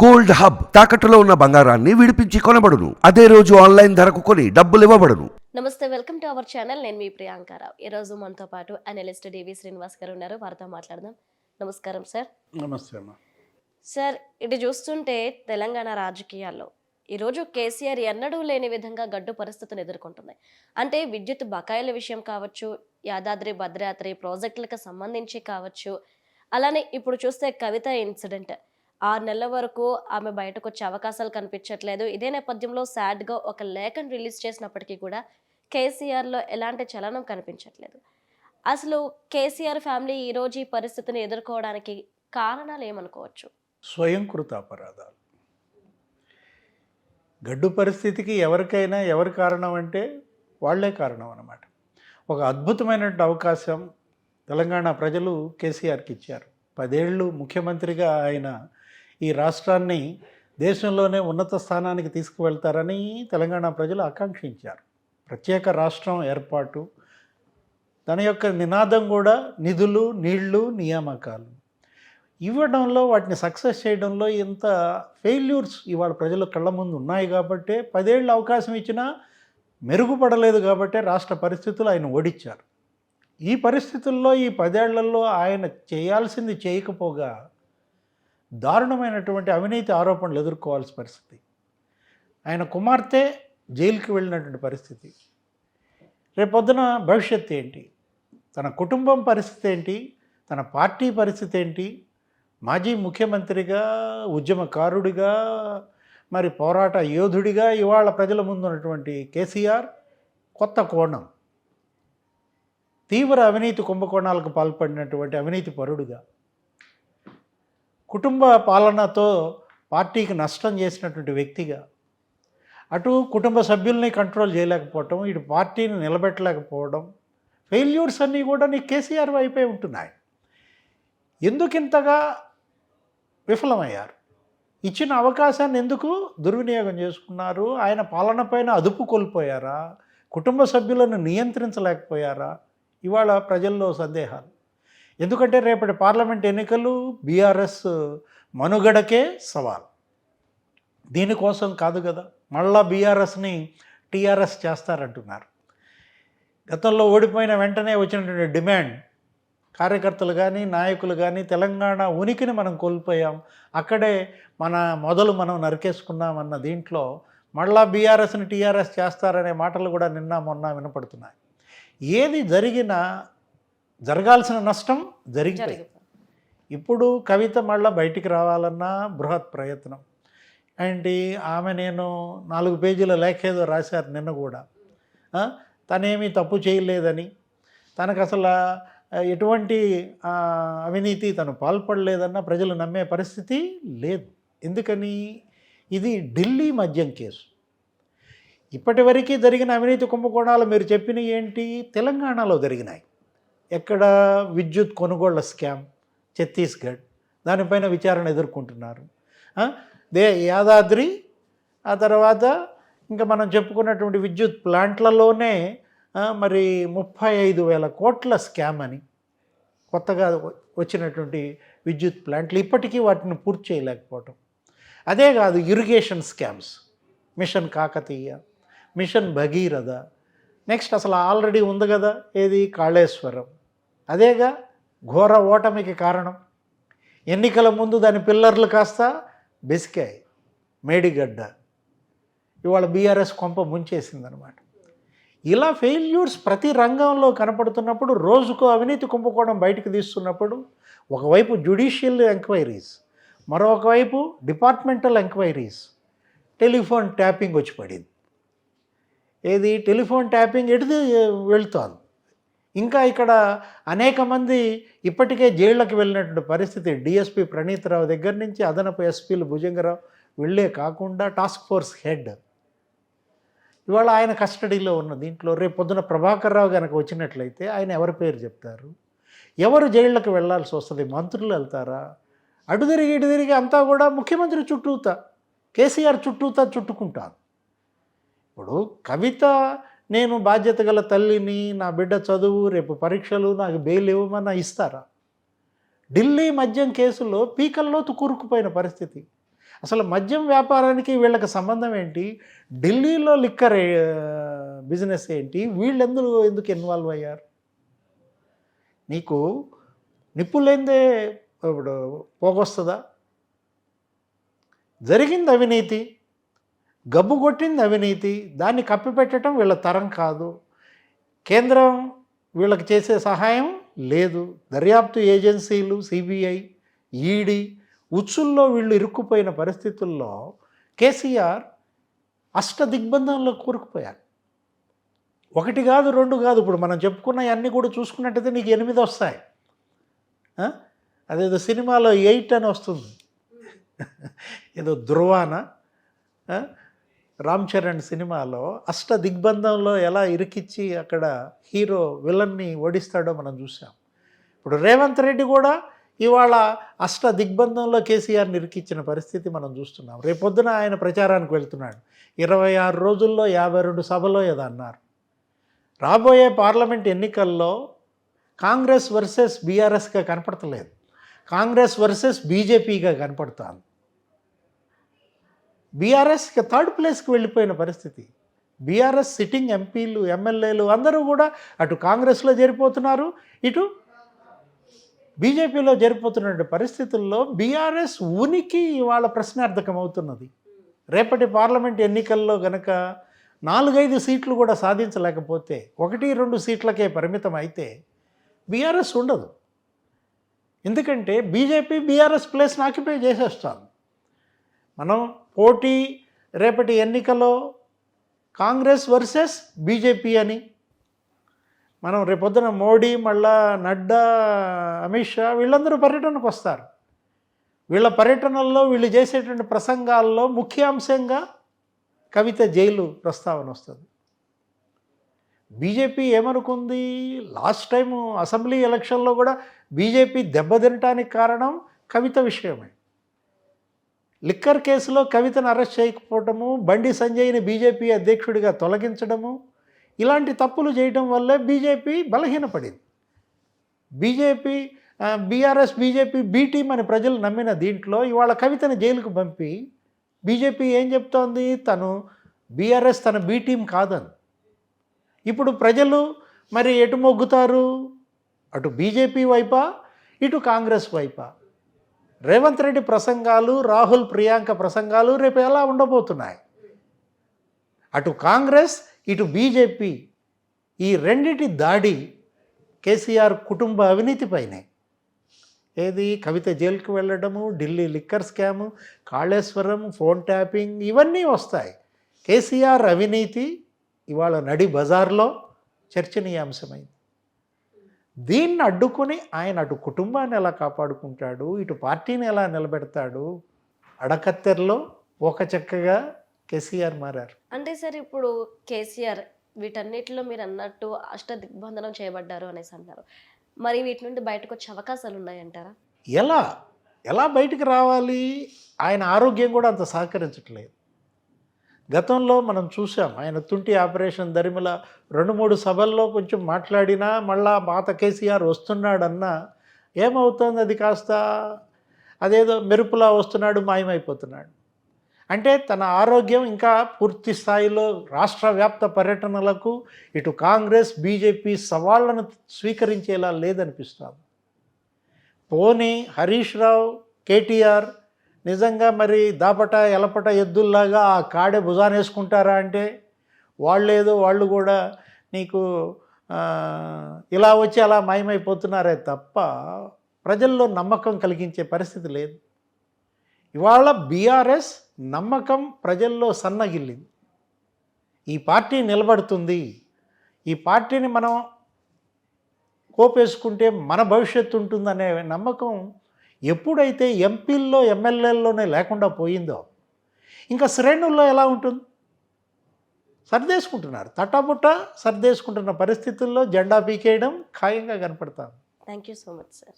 Gold hub తాకట్టులో ఉన్న బంగారాన్ని విడిపించి కొనబడును. అదే రోజు ఆన్లైన్ ధరకు కొని డబ్బులు ఇవ్వబడును. నమస్తే వెల్కమ్ టు అవర్ ఛానల్. నేను మీ ప్రియాంకారావు ఈ రోజు మనతో పాటు అనలిస్ట్ డివి శ్రీనివాస్ గారు ఉన్నారు. వారితో మాట్లాడదాం. నమస్కారం సార్. నమస్తే అమ్మా. సార్ ఇది చూస్తుంటే తెలంగాణ రాజకీయాల్లో ఈరోజు కేసీఆర్ ఎన్నడూ లేని విధంగా గడ్డు పరిస్థితిని ఎదుర్కొంటుంది. అంటే విద్యుత్ బకాయిల విషయం కావచ్చు యాదాద్రి భద్రాద్రి ప్రాజెక్టులకు సంబంధించి కావచ్చు అలానే ఇప్పుడు చూస్తే కవిత ఇన్సిడెంట్. ఆరు నెలల వరకు ఆమె బయటకు వచ్చే అవకాశాలు కనిపించట్లేదు. ఇదే నేపథ్యంలో సాడ్గా ఒక లేఖను రిలీజ్ చేసినప్పటికీ కూడా కేసీఆర్లో ఎలాంటి చలనం కనిపించట్లేదు. అసలు కేసీఆర్ ఫ్యామిలీ ఈరోజు ఈ పరిస్థితిని ఎదుర్కోవడానికి కారణాలు ఏమనుకోవచ్చు? స్వయంకృత అపరాధాలు. గడ్డు పరిస్థితికి ఎవరికైనా ఎవరి కారణం అంటే వాళ్ళే కారణం అన్నమాట. ఒక అద్భుతమైనటువంటి అవకాశం తెలంగాణ ప్రజలు కేసీఆర్కి ఇచ్చారు. పదేళ్ళు ముఖ్యమంత్రిగా ఆయన ఈ రాష్ట్రాన్ని దేశంలోనే ఉన్నత స్థానానికి తీసుకువెళ్తారని తెలంగాణ ప్రజలు ఆకాంక్షించారు. ప్రత్యేక రాష్ట్రం ఏర్పాటు దాని యొక్క నినాదం కూడా నిధులు నీళ్ళు నియామకాలు. ఇవ్వడంలో వాటిని సక్సెస్ చేయడంలో ఇంత ఫెయిల్యూర్స్ ఇవాళ ప్రజల కళ్ళ ముందు ఉన్నాయి కాబట్టే పదేళ్ళు అవకాశం ఇచ్చినా మెరుగుపడలేదు కాబట్టే రాష్ట్ర పరిస్థితులు ఆయన ఓడించారు. ఈ పరిస్థితుల్లో ఈ పదేళ్ళలో ఆయన చేయాల్సింది చేయకపోగా దారుణమైనటువంటి అవినీతి ఆరోపణలు ఎదుర్కోవాల్సిన పరిస్థితి. ఆయన కుమార్తె జైలుకి వెళ్ళినటువంటి పరిస్థితి. రేపొద్దున భవిష్యత్తు ఏంటి? తన కుటుంబం పరిస్థితి ఏంటి? తన పార్టీ పరిస్థితి ఏంటి? మాజీ ముఖ్యమంత్రిగా ఉద్యమకారుడిగా మరి పోరాట యోధుడిగా ఇవాళ ప్రజల ముందు ఉన్నటువంటి కేసీఆర్ కొత్త కోణం. తీవ్ర అవినీతి కుంభకోణాలకు పాల్పడినటువంటి అవినీతి పరుడుగా. కుటుంబ పాలనతో పార్టీకి నష్టం చేసినటువంటి వ్యక్తిగా అటు కుటుంబ సభ్యుల్ని కంట్రోల్ చేయలేకపోవటం ఇటు పార్టీని నిలబెట్టలేకపోవడం ఫెయిల్యూర్స్ అన్నీ కూడా నీ కేసీఆర్ వైపే ఉంటున్నాయి. ఎందుకు ఇంతగా విఫలమయ్యారు? ఇచ్చిన అవకాశాన్ని ఎందుకు దుర్వినియోగం చేసుకున్నారు? ఆయన పాలన పైన అదుపు కోల్పోయారా? కుటుంబ సభ్యులను నియంత్రించలేకపోయారా? ఇవాళ ప్రజల్లో సందేహాలు. ఎందుకంటే రేపటి పార్లమెంట్ ఎన్నికలు బీఆర్ఎస్ మనుగడకే సవాల్. దీనికోసం కాదు కదా మళ్ళా బీఆర్ఎస్ని టీఆర్ఎస్ చేస్తారంటున్నారు. గతంలో ఓడిపోయిన వెంటనే వచ్చినటువంటి డిమాండ్ కార్యకర్తలు కానీ నాయకులు కానీ తెలంగాణ ఉనికిని మనం కోల్పోయాం అక్కడే మన మొదలు మనం నరికేసుకున్నామన్న దీంట్లో మళ్ళా బీఆర్ఎస్ని టీఆర్ఎస్ చేస్తారనే మాటలు కూడా నిన్న మొన్న వినపడుతున్నాయి. ఏది జరిగినా జరగాల్సిన నష్టం జరిగిపోయింది. ఇప్పుడు కవిత మళ్ళీ బయటికి రావాలన్న బృహత్ ప్రయత్నం. ఏంటి ఆమె నేను నాలుగు పేజీల లేఖ ఏదో రాశారు నిన్న కూడా. తనేమీ తప్పు చేయలేదని తనకు అసలు ఎటువంటి అవినీతి తను పాల్పడలేదన్న ప్రజలు నమ్మే పరిస్థితి లేదు. ఎందుకని? ఇది ఢిల్లీ మద్యం కేసు. ఇప్పటివరకు జరిగిన అవినీతి కుంభకోణాలు మీరు చెప్పినవి ఏంటి? తెలంగాణలో జరిగినాయి. ఎక్కడ విద్యుత్ కొనుగోళ్ళ స్కామ్ ఛత్తీస్గఢ్? దానిపైన విచారణ ఎదుర్కొంటున్నారు. దే యాదాద్రి ఆ తర్వాత ఇంకా మనం చెప్పుకున్నటువంటి విద్యుత్ ప్లాంట్లలోనే మరి ముప్పై ఐదు వేల కోట్ల స్కామ్ అని కొత్తగా వచ్చినటువంటి విద్యుత్ ప్లాంట్లు ఇప్పటికీ వాటిని పూర్తి చేయలేకపోవటం. అదే కాదు irrigation scams. Mission Kakatiya mission Bhagiratha. Next అసలు ఆల్రెడీ ఉంది కదా ఏది? కాళేశ్వరం. అదేగా ఘోర ఓటమికి కారణం. ఎన్నికల ముందు దాని పిల్లర్లు కాస్త బెసికాయి మేడిగడ్డ. ఇవాళ బీఆర్ఎస్ కొంప ముంచేసిందనమాట. ఇలా ఫెయిల్యూర్స్ ప్రతి రంగంలో కనపడుతున్నప్పుడు రోజుకు అవినీతి కుంభకోణం బయటకు తీస్తున్నప్పుడు ఒకవైపు జ్యుడిషియల్ ఎంక్వైరీస్ మరొకవైపు డిపార్ట్మెంటల్ ఎంక్వైరీస్ టెలిఫోన్ ట్యాపింగ్ వచ్చి పడింది. ఏది? టెలిఫోన్ ట్యాపింగ్ ఎడిది వెళ్తోంది ఇంకా ఇక్కడ అనేక మంది ఇప్పటికే జైళ్ళకి వెళ్ళినటువంటి పరిస్థితి. డిఎస్పి ప్రణీతరావు దగ్గర నుంచి అదనపు ఎస్పీలు భుజంగరావు వెళ్ళే కాకుండా టాస్క్ ఫోర్స్ హెడ్. ఇవాళ ఆయన కస్టడీలో ఉన్న దీంట్లో రేపు పొద్దున ప్రభాకర్ రావు కనుక వచ్చినట్లయితే ఆయన ఎవరి పేరు చెప్తారు? ఎవరు జైళ్ళకు వెళ్ళాల్సి వస్తుంది? మంత్రులు వెళ్తారా? అటు తిరిగి ఇటు తిరిగి అంతా కూడా ముఖ్యమంత్రి చుట్టూతా కేసీఆర్ చుట్టూతా చుట్టుకుంటారు. ఇప్పుడు కవిత నేను బాధ్యత గల తల్లిని నా బిడ్డ చదువు రేపు పరీక్షలు నాకు బెయిల్ ఇవ్వమన్నా ఇస్తారా? ఢిల్లీ మద్యం కేసులో పీకల్లో కూరుకుపోయిన పరిస్థితి. అసలు మద్యం వ్యాపారానికి వీళ్ళకి సంబంధం ఏంటి? ఢిల్లీలో లిక్కర్ బిజినెస్ ఏంటి? వీళ్ళు ఎందుకు ఎందుకు ఇన్వాల్వ్ అయ్యారు? నీకు నిప్పు లేనిదే ఇప్పుడు పోగొస్తుందా? జరిగింది అవినీతి. గబ్బు కొట్టింది అవినీతి. దాన్ని కప్పిపెట్టడం వీళ్ళ తరం కాదు. కేంద్రం వీళ్ళకి చేసే సహాయం లేదు. దర్యాప్తు ఏజెన్సీలు సిబిఐ ఈడీ ఉచ్చుల్లో వీళ్ళు ఇరుక్కుపోయిన పరిస్థితుల్లో కేసీఆర్ అష్ట దిగ్బంధంలో కూరుకుపోయారు. ఒకటి కాదు రెండు కాదు. ఇప్పుడు మనం చెప్పుకున్న అన్నీ కూడా చూసుకున్నట్టయితే నీకు ఎనిమిది వస్తాయి. అదేదో సినిమాలో ఎయిట్ అని వస్తుంది. ఏదో ధృవాన? రామ్ చరణ్ సినిమాలో అష్ట దిగ్బంధంలో ఎలా ఇరికిచ్చి అక్కడ హీరో విలన్ని ఓడిస్తాడో మనం చూసాం ఇప్పుడు రేవంత్ రెడ్డి కూడా ఇవాళ అష్ట దిగ్బంధంలో కేసీఆర్ని ఇరికిచ్చిన పరిస్థితి మనం చూస్తున్నాం. రేపొద్దున ఆయన ప్రచారానికి వెళ్తున్నాడు. ఇరవై ఆరు రోజుల్లో యాభై రెండు సభలో ఏదో అన్నారు రాబోయే పార్లమెంట్ ఎన్నికల్లో కాంగ్రెస్ వర్సెస్ బీఆర్ఎస్గా కనపడతలేదు. కాంగ్రెస్ వర్సెస్ బీజేపీగా కనపడుతుంది. బీఆర్ఎస్కి థర్డ్ ప్లేస్కి వెళ్ళిపోయిన పరిస్థితి. బీఆర్ఎస్ సిట్టింగ్ ఎంపీలు ఎమ్మెల్యేలు అందరూ కూడా అటు కాంగ్రెస్లో చేరిపోతున్నారు ఇటు బీజేపీలో జరిపోతున్నటువంటి పరిస్థితుల్లో బీఆర్ఎస్ ఉనికి ఇవాళ ప్రశ్నార్థకం అవుతున్నది రేపటి పార్లమెంట్ ఎన్నికల్లో గనక నాలుగైదు సీట్లు కూడా సాధించలేకపోతే ఒకటి రెండు సీట్లకే పరిమితం అయితే బీఆర్ఎస్ ఉండదు. ఎందుకంటే బీజేపీ బీఆర్ఎస్ ప్లేస్ని ఆక్యుపై చేసేస్తాను మనం పోటీ రేపటి ఎన్నికలో కాంగ్రెస్ వర్సెస్ బీజేపీ అని. మనం రేపొద్దున మోడీ మళ్ళా నడ్డా అమిత్ షా వీళ్ళందరూ పర్యటనకు వస్తారు. వీళ్ళ పర్యటనల్లో వీళ్ళు చేసేటువంటి ప్రసంగాల్లో ముఖ్య అంశంగా కవిత జైలు ప్రస్తావన వస్తుంది. బీజేపీ ఏమనుకుంది? లాస్ట్ టైము అసెంబ్లీ ఎలక్షన్లో కూడా బీజేపీ దెబ్బతినటానికి కారణం కవిత విషయమే. లిక్కర్ కేసులో కవితను అరెస్ట్ చేయకపోవటము బండి సంజయ్ని బీజేపీ అధ్యక్షుడిగా తొలగించడము ఇలాంటి తప్పులు చేయడం వల్లే BJP బలహీనపడింది. BJP BRS BJP B team అని ప్రజలు నమ్మిన దీంట్లో ఇవాళ కవితను జైలుకు పంపి బీజేపీ ఏం చెప్తోంది? తను బీఆర్ఎస్ తన బీ కాదని. ఇప్పుడు ప్రజలు మరి ఎటు మొగ్గుతారు? అటు బీజేపీ వైపా? ఇటు కాంగ్రెస్ వైపా? రేవంత్ రెడ్డి ప్రసంగాలు రాహుల్ ప్రియాంక ప్రసంగాలు రేపు ఎలా ఉండబోతున్నాయి? అటు కాంగ్రెస్ ఇటు బీజేపీ ఈ రెండిటి దాడి కేసీఆర్ కుటుంబ అవినీతిపైనే ఏది? కవిత జైలుకి వెళ్ళడము Delhi liquor scam Kaleshwaram phone tapping ఇవన్నీ వస్తాయి. కేసీఆర్ అవినీతి ఇవాళ నడి బజార్లో చర్చనీయాంశమైంది. దీన్ని అడ్డుకొని ఆయన అటు కుటుంబాన్ని ఎలా కాపాడుకుంటాడు ఇటు పార్టీని ఎలా నిలబెడతాడు అడకత్తెరలో ఒక చక్కగా కేసీఆర్ మారారు. అంటే సార్ ఇప్పుడు కేసీఆర్ వీటన్నిటిలో మీరు అన్నట్టు అష్ట దిగ్బంధనం చేయబడ్డారు అనేసి అన్నారు మరి వీటి నుండి బయటకు వచ్చే అవకాశాలు ఉన్నాయంటారా? ఎలా? ఎలా బయటికి రావాలి? ఆయన ఆరోగ్యం కూడా అంత సహకరించట్లేదు. గతంలో మనం చూసాం ఆయన తుంటి ఆపరేషన్ దరిమిల రెండు మూడు సభల్లో కొంచెం మాట్లాడినా మళ్ళా పాత కేసీఆర్ వస్తున్నాడన్నా ఏమవుతుంది అది కాస్త? అదేదో మెరుపులా వస్తున్నాడు మాయమైపోతున్నాడు. అంటే తన ఆరోగ్యం ఇంకా పూర్తి స్థాయిలో రాష్ట్ర వ్యాప్త పర్యటనలకు ఇటు కాంగ్రెస్ బీజేపీ సవాళ్ళను స్వీకరించేలా లేదనిపిస్తుంది. పోనీ హరీష్ రావు కేటీఆర్ నిజంగా మరి దాపట ఎలపట ఎద్దుల్లాగా ఆ కాడే భుజానేసుకుంటారా అంటే వాళ్ళేదో వాళ్ళు కూడా నీకు ఇలా వచ్చి అలా మాయమైపోతున్నారే తప్ప ప్రజల్లో నమ్మకం కలిగించే పరిస్థితి లేదు. ఇవాళ బీఆర్ఎస్ నమ్మకం ప్రజల్లో సన్నగిల్లింది. ఈ పార్టీ నిలబడుతుంది. ఈ పార్టీని మనం కోపేసుకుంటే మన భవిష్యత్తు ఉంటుందనే నమ్మకం ఎప్పుడైతే ఎంపీల్లో ఎమ్మెల్యేల్లోనే లేకుండా పోయిందో ఇంకా శ్రేణుల్లో ఎలా ఉంటుంది? సర్దేసుకుంటున్నారు. తటాపుట్ట సర్దేసుకుంటున్న పరిస్థితుల్లో జెండా పీకేయడం ఖాయంగా కనపడతాను. Thank you so much sir